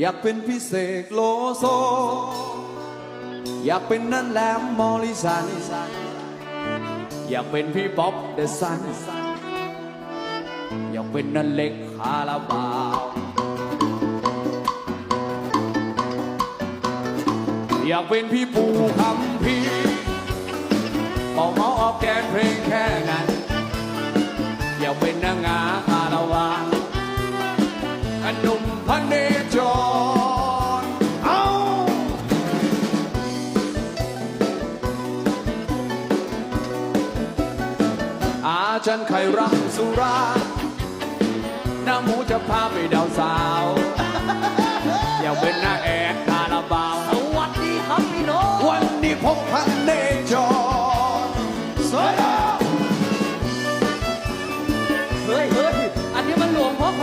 อยากเป็นพิเศษโลโซ อยากเป็นนั่นแหลมมอลิสัน อยากเป็นพี่ป๊อปเดอะซัน อยากเป็นนั่นเล็กคาราบาว อยากเป็นพี่ปูคำพีร์ออกเมาออกแกนเพลงแค่นั้น อยากเป็นนางงา พรนจรอาอาจรไขรังสุราน้ำหมูจะพาไปดาวสาว อย่าเป็นหน้าแอดคาราบาวสวัสดีครับพี่น้องวันนี้พบพันเนจรสวยเฮ้ยเฮ้ยอันนี้มันหลวงพ่อโค